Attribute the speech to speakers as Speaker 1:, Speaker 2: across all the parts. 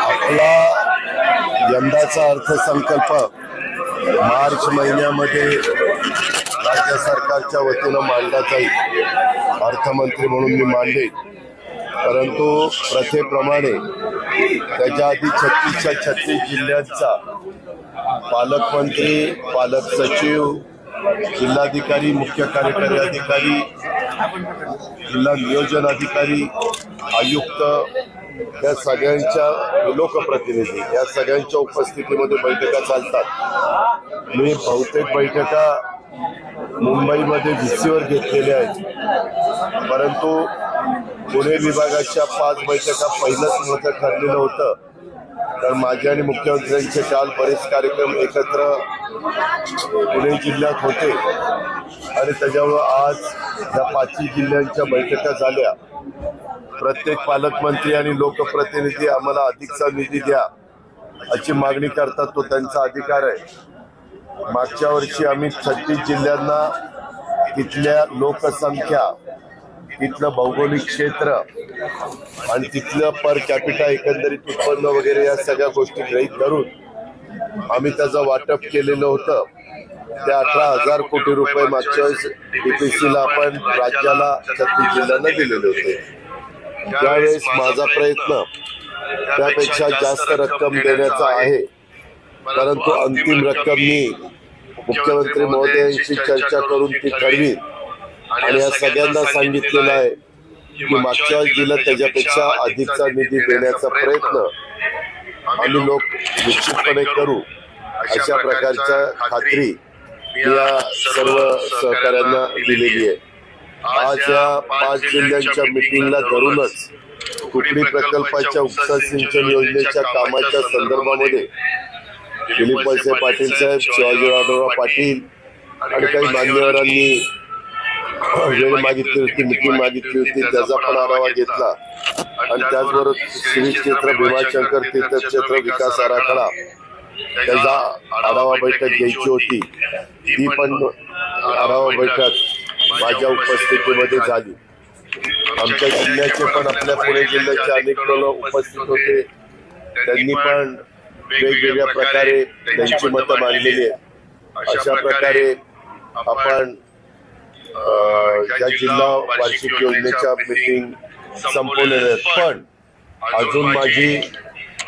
Speaker 1: आपला यंदाचा अर्थसंकल्प मार्च महिन्यामध्ये राज्य सरकारच्या वतीनं मांडला जाईल. अर्थमंत्री म्हणून मी मांडले परंतु प्रथेप्रमाणे त्याच्या आधी छत्तीसच्या छत्तीस जिल्ह्यांचा पालकमंत्री पालक सचिव जिल्हाधिकारी मुख्य कार्यकारी अधिकारी जिल्हा नियोजन अधिकारी आयुक्त या सगळ्यांच्या लोकप्रतिनिधी या सगळ्यांच्या उपस्थितीमध्ये बैठका चालतात. मी बहुतेक बैठका मुंबईमध्ये व्हीसीवर घेतलेल्या आहेत. परंतु पुणे विभागाच्या पाच बैठका पहिलंच मोठं ठरलेलं होतं. तर माझे आणि मुख्यमंत्र्यांचे काल बरेच कार्यक्रम एकत्र पुणे जिल्ह्यात होते. आणि त्याच्यामुळं आज या पाचही जिल्ह्यांच्या बैठका झाल्या. प्रत्येक पालकमंत्री आणि लोकप्रतिनिधी आम्हाला अधिकचा निधी द्या अशी मागणी करतात तो त्यांचा अधिकार आहे. मागच्या वर्षी आम्ही छत्तीस जिल्ह्यांना तिथल्या लोकसंख्या तिथलं भौगोलिक क्षेत्र आणि तिथलं पर कॅपिटा एकंदरीत उत्पन्न वगैरे या सगळ्या गोष्टी ग्रहित धरून आम्ही त्याचं वाटप केलेलं होतं. ते अठरा हजार कोटी रुपये मागच्या वेळेस डीपीसीला आपण राज्याला छत्तीस जिल्ह्यांना दिलेले होते. त्यावेळेस माझा प्रयत्न त्यापेक्षा जास्त रक्कम देण्याचा आहे परंतु अंतिम रक्कम मी मुख्यमंत्री महोदयांशी चर्चा करून ती ठरवी. आणि या सगळ्यांना सांगितलेलं आहे की मागच्या दिलं त्याच्यापेक्षा अधिकचा निधी देण्याचा प्रयत्न आम्ही लोक निश्चितपणे करू. अशा प्रकारच्या खात्री या सर्व सहकाऱ्यांना दिलेली आहे. आज या पाच जिल्ह्यांच्या मिटिंगला धरूनच कुकडी प्रकल्पाच्या उपसा सिंचन योजनेच्या कामाच्या संदर्भामध्ये दिलीप वळसे पाटील साहेब शिवाजीरावराव पाटील आणि काही मान्यवरांनी वेळ मागितली होती मिटिंग मागितली होती त्याचा पण आढावा घेतला. आणि त्याचबरोबर श्री क्षेत्र भीमाशंकर तीर्थक्षेत्र विकास आराखडा त्याचा आढावा बैठक घ्यायची होती. ती पण आढावा बैठक माझ्या उपस्थितीमध्ये झाली. आमच्या जिल्ह्याचे पण आपल्या पुणे जिल्ह्याचे अनेक लोक उपस्थित होते. त्यांनी पण वेगवेगळ्या प्रकारे त्यांची मतं मांडलेली आहेत. अशा प्रकारे आपण ज्या जिल्हा वार्षिक योजनेच्या मिटिंग संपवलेल्या आहेत. पण अजून माझी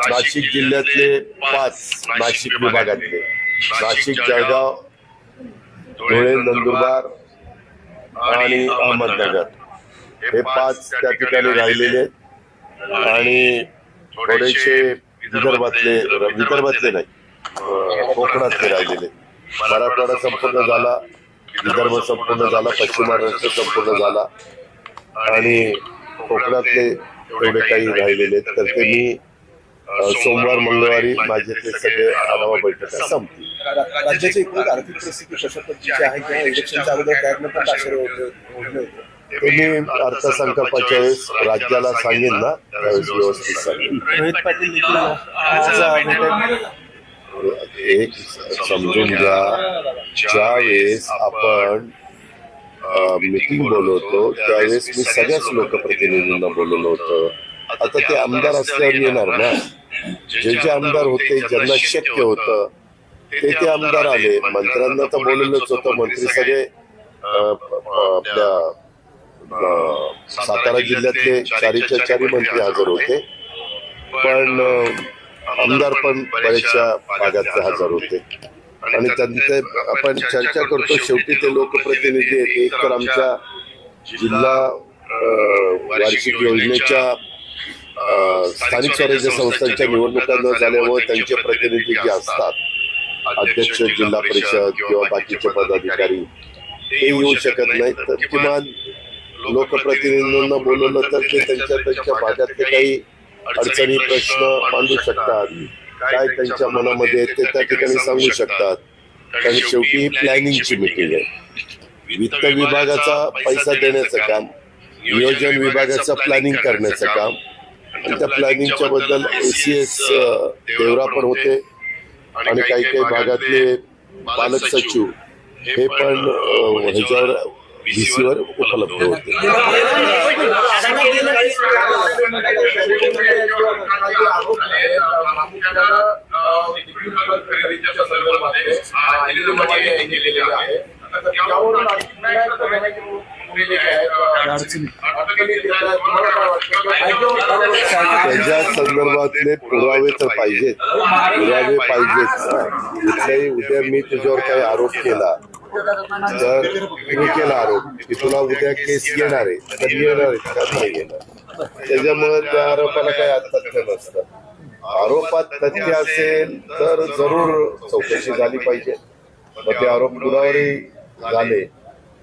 Speaker 1: नाशिक जिल्ह्यातले पाच नाशिक विभागातले. नाशिक जळगाव धुळे नंदुरबार आणि अहमदनगर. हे पाच त्या ठिकाणी राहिलेले आहेत. आणि थोडेसे विदर्भातले विदर्भातले नाही. कोकणातले राहिलेले मराठवाडा संपूर्ण झाला. विदर्भ संपूर्ण झाला पश्चिम महाराष्ट्र संपूर्ण झाला. आणि कोकणातले एवढे काही राहिलेले तर ते मी सोमवार मंगळवारी माझे ते सगळे आढावा बैठका संपतील
Speaker 2: रा- राज्याची एकूण आर्थिक परिस्थिती कशा पद्धतीची आहे किंवा इलेक्शनच्या अगोदर त्यातनं पण दाखल होते
Speaker 1: ते मी अर्थसंकल्पाच्या वेळेस राज्याला सांगेन ना? त्यावेळेस व्यवस्थित सांगेन
Speaker 2: रोहित पाटील
Speaker 1: एक समजून घ्या. ज्यावेळेस आपण मिटिंग बोलवतो त्यावेळेस मी सगळ्याच लोकप्रतिनिधींना बोलवलं होतं. आता ते आमदार असल्यावर येणार ना? जे जे आमदार होते ज्यांना शक्य होतं ते ते आमदार आले. मंत्र्यांना तर बोलवलंच होतं मंत्री सगळे आपल्या सातारा जिल्ह्यातले चारीच्या चारी मंत्री हजर होते. पण आमदार पण बऱ्याचशा भागातले हजर होते. आणि त्यांचे आपण चर्चा करतो शेवटी ते लोकप्रतिनिधी आहेत. एक तर आमच्या जिल्हा वार्षिक योजनेच्या स्थानिक स्वराज्य संस्थांच्या निवडणुका न झाल्यामुळे त्यांचे प्रतिनिधी जे असतात अध्यक्ष जिल्हा परिषद किंवा बाकीचे पदाधिकारी ते येऊ शकत नाहीत. तर किमान लोकप्रतिनिधींना बोलवलं तर ते त्यांच्या त्यांच्या भागातले काही अडचणी प्रश्न मांडू शकतात. काय त्यांच्या मनामध्ये ते त्या ठिकाणी सांगू शकतात. कारण शेवटी ही प्लॅनिंगची मिटिंग आहे. वित्त विभागाचा पैसा देण्याचं काम नियोजन विभागाचं प्लॅनिंग करण्याचं काम आणि त्या प्लॅनिंगच्या बद्दल एसीएस देवरा पण होते. आणि काही काही भागातले पालक सचिव हे पण ह्याच्यावर व्हीसीवर उपलब्ध होते संदर्भातले पुरावे तर पाहिजेत, पुरावे पाहिजेत. कुठल्याही उद्या मी तुझ्यावर काही आरोप केला. तर मी केला आरोप की तुला उद्या केस येणार आहे तर येणार आहे का नाही येणार त्याच्यामुळे त्या आरोपाला काही तथ्य नसतं आरोपात तथ्य असेल तर जरूर चौकशी झाली पाहिजे. मग ते आरोप कुणावरही झाले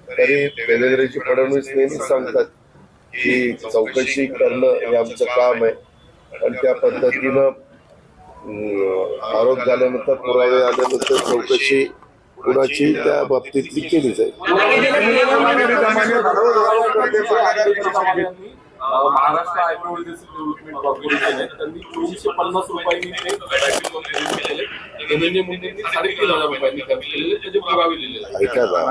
Speaker 1: तरी देवेंद्रजी फडणवीस नेहमीच सांगतात की चौकशी करणं हे आमचं काम आहे. आणि त्या पद्धतीनं आरोप झाल्यानंतर पुरावे आल्यानंतर चौकशी कुणाची त्या बाबतीतली केली जाईल.
Speaker 3: महाराष्ट्र ऍग्रो डेव्हलपमेंट कॉर्पोरेशन आहे त्यांनी पन्नास रुपयांनी.
Speaker 1: ऐका ना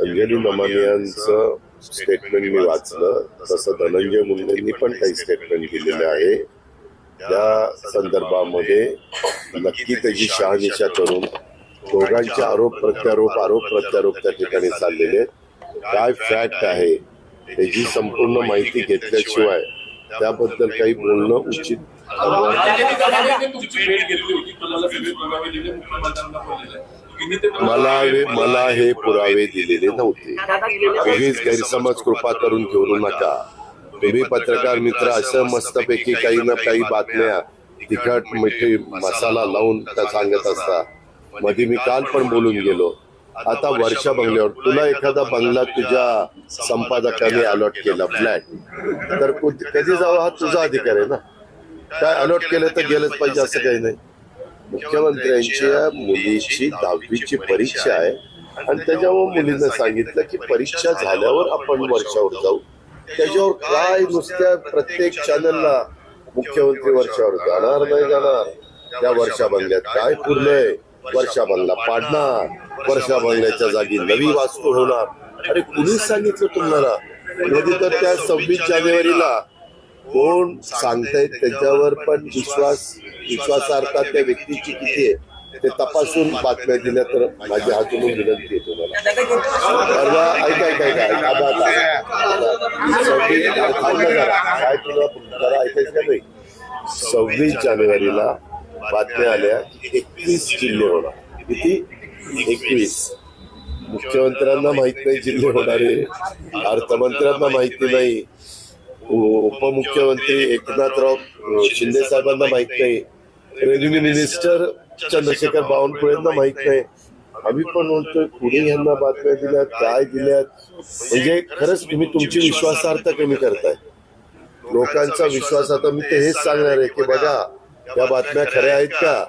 Speaker 1: अंजली नमानियांचं स्टेटमेंट मी वाचलं. तसं धनंजय मुंडेंनी पण काही स्टेटमेंट दिलेले आहे. त्या संदर्भामध्ये नक्की त्याची शहानिशा करून दोघांचे आरोप प्रत्यारोप आरोप प्रत्यारोप त्या ठिकाणी चाललेले आहेत. काय फॅक्ट आहे त्याची संपूर्ण माहिती घेतल्याशिवाय त्याबद्दल काही बोलणं उचित मला मला हे पुरावे दिलेले नव्हते. उगीच गैरसमज कृपा करून घेऊ नका. तुम्ही पत्रकार मित्र असं मस्तपैकी काही ना काही बातम्या तिखट मिठी मसाला लावून त्या सांगत असता. मध्ये मी काल पण बोलून गेलो. आता वर्षा बंगल्यावर तुला एखादा बंगला तुझ्या संपादकाने अलॉट केला फ्लॅट तर कधी जावं हा तुझा अधिकार आहे ना? काय अलॉट केलं तर गेलंच पाहिजे असं काही नाही. मुख्यमंत्र्यांच्या मुलीची दहावीची परीक्षा आहे. आणि त्याच्यावर मुलीनं सांगितलं की परीक्षा झाल्यावर आपण वर्षावर जाऊ. त्याच्यावर काय नुसत्या प्रत्येक चॅनलला मुख्यमंत्री वर्षावर जाणार नाही जाणार. त्या वर्षा बंगल्यात काय पुरलंय? वर्षा बंगला पाडणार. वर्षा बंगल्याच्या जागी नवी वास्तू होणार. अरे कुणीच सांगितलं तुम्हाला? कधी तर त्या सव्वीस जानेवारीला. कोण सांगतायत त्याच्यावर पण विश्वास विश्वासार्हता त्या व्यक्तीची किती आहे? ते तपासून बातम्या दिल्या तर माझी हातून विनंती आहे तुम्हाला. परवा ऐका ऐका ऐका ऐका सव्वीस काय तुला ऐकायचं का नाही? सव्वीस जानेवारीला बातम्या आल्या एकवीस जिल्हे होणार. किती? एकवीस. मुख्यमंत्र्यांना माहीत नाही जिल्हे होणारे. अर्थमंत्र्यांना माहिती नाही. उपमुख्यमंत्री एकनाथराव शिंदे साहेबांना माहीत नाही. रेव्हेन्यू मिनिस्टर चंद्रशेखर बावनकुळेंना माहीत नाही. आम्ही पण म्हणतोय कुणी यांना बातम्या दिल्यात काय दिल्यात? म्हणजे खरंच तुम्ही तुमची विश्वासार्हता कमी करताय. लोकांचा विश्वास आता मी ते हेच सांगणार आहे की बघा या बातम्या खऱ्या आहेत का?